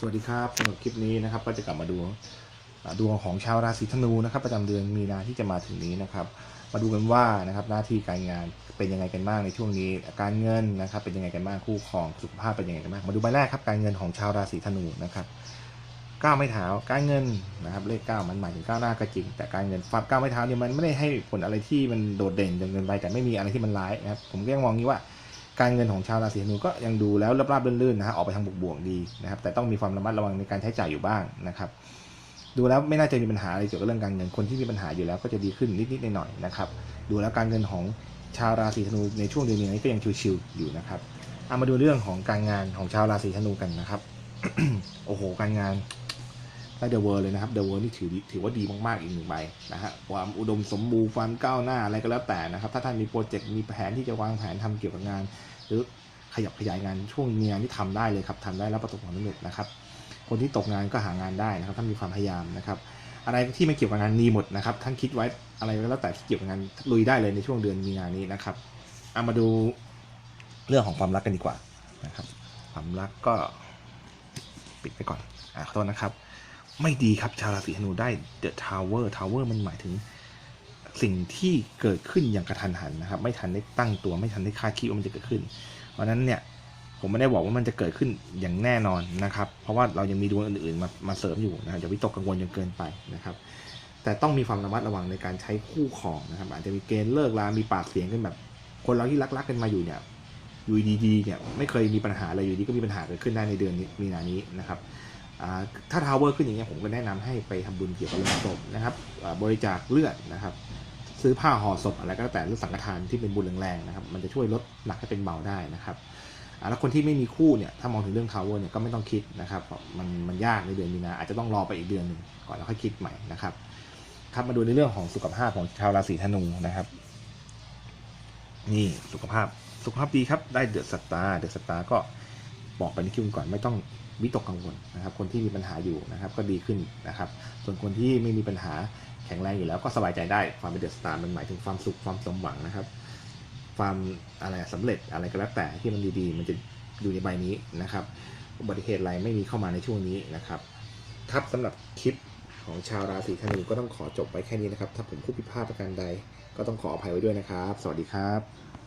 สวัสดีครับสำหรับคลิปนี้นะครับ ก็จะกลับมาดูดวงของชาวราศีธนูนะครับ ประจำเดือนมีนาที่จะมาถึงนี้นะครับ มาดูกันว่านะครับหน้าที่การงานเป็นยังไงกันบ้างในช่วงนี้ การเงินนะครับ เป็นยังไงกันบ้างคู่ครองสุขภาพเป็นยังไงกันบ้างมาดูใบแรกครับการเงินของชาวราศีธนูนะครับก้าวไม่เท้าการเงินนะครับเลขเก้ามันหมายถึงก้าวหน้าก็จริง แต่การเงินฟับก้าวไม่เท้าเนี่ยมันไม่ได้ให้ผลอะไรที่มันโดดเด่นจนเกินไปแต่ไม่มีอะไรที่มันร้ายนะครับผมก็ยังมองงี้ว่า การเงินของชาวราศีธนูก็ยังดูแล้วราบๆลื่นๆนะฮะออกไปทางบวกๆดีนะครับแต่ต้องมีความระมัดระวังในการใช้จ่ายอยู่บ้างนะครับดูแล้วไม่น่าจะมีปัญหาอะไรเกี่ยวกับเรื่องการเงินคนที่มีปัญหาอยู่แล้วก็จะดีขึ้นนิดๆหน่อยๆนะครับดูแล้วการเงินของชาวราศีธนูในช่วงเดือนนี้ก็ยังชิวๆอยู่นะครับเอามาดูเรื่องของการงานของชาวราศีธนูกันนะครับ โอ้โห การงาน ได้เดอะเวิร์เลยนะครับเดอะเวิร์นี่ถือถือว่าดีมากๆอีกหนึ่งใบนะฮะความอุดมสมบูรณ์ความก้าวหน้าอะไรก็แล้วแต่นะครับ ถ้าท่านมีโปรเจกต์มีแผนที่จะวางแผนทำเกี่ยวกับงาน หรือขยับขยายงานช่วงมีงานที่ทำได้เลยครับทำได้แล้วประสบความสำเร็จนะครับ คนที่ตกงานก็หางานได้นะครับถ้ามีความพยายามนะครับอะไรที่ไม่เกี่ยวกับงานมีหมดนะครับท่านคิดไว้อะไรก็แล้วแต่ที่เกี่ยวกับงานลุยได้เลยในช่วงเดือนมีนานี้นะครับเอามาดูเรื่องของความรักกันดีกว่านะครับ ความรักก็ปิดไปก่อนอ่าขอโทษนะครับ ไม่ดีครับชาวราศีธนูได้ The Tower Tower มันหมายถึงสิ่งที่เกิดขึ้นอย่างกระทันหันนะครับ ไม่ทันได้ตั้งตัวไม่ทันได้คาดคิดว่ามันจะเกิดขึ้น เพราะนั้นเนี่ยผมไม่ได้บอกว่ามันจะเกิดขึ้นอย่างแน่นอนนะครับ เพราะว่าเรายังมีดวงอื่นๆมามาเสริมอยู่นะครับอย่าวิตกกังวลจนเกินไปนะครับ แต่ต้องมีความระมัดระวังในการใช้คู่ครองนะครับ อาจจะมีเกณฑ์เลิกลา มีปากเสียงกันแบบ คนเราที่รักๆกันมาอยู่เนี่ยอยู่ดีๆเนี่ยไม่เคยมีปัญหาอะไรอยู่ดีก็มีปัญหาเกิดขึ้นได้ในเดือนมีนานี้นะครับ ถ้าทาวเวอร์ขึ้นอย่างเงี้ยผมก็แนะนำให้ไปทำบุญเกี่ยวกับเรื่องศพนะครับบริจาคเลือดนะครับ ซื้อผ้าห่อศพอะไรก็แล้วแต่หรือสังฆทานที่เป็นบุญแรงๆนะครับ มันจะช่วยลดหนักให้เป็นเบาได้นะครับแล้วคนที่ไม่มีคู่เนี่ยถ้ามองถึงเรื่องทาวเวอร์เนี่ยก็ไม่ต้องคิดนะครับมันมันยากในเดือนมีนาอาจจะต้องรอไปอีกเดือนหนึ่งก่อนแล้วค่อยคิดใหม่นะครับ ครับมาดูในเรื่องของสุขภาพของชาวราศีธนูนะครับ นี่สุขภาพสุขภาพดีครับได้เดือดสตาร์เดือดสตาร์ก็บอกไปในคิวก่อนไม่ต้อง วิตกกังวลนะครับ คนที่มีปัญหาอยู่นะครับ ก็ดีขึ้นนะครับ ส่วนคนที่ไม่มีปัญหาแข็งแรงอยู่แล้วก็สบายใจได้ความเป็นเดือดสตาร์มันหมายถึงความสุขความสมหวังนะครับ ความอะไรสำเร็จอะไรก็แล้วแต่ที่มันดีๆ มันจะอยู่ในใบนี้นะครับอุบัติเหตุอะไรไม่มีเข้ามาในช่วงนี้นะครับครับสำหรับคลิปของชาวราศีธนูก็ต้องขอจบไว้แค่นี้นะครับ ถ้าผมพูดผิดพลาดประการใด ก็ต้องขออภัยไว้ด้วยนะครับ สวัสดีครับ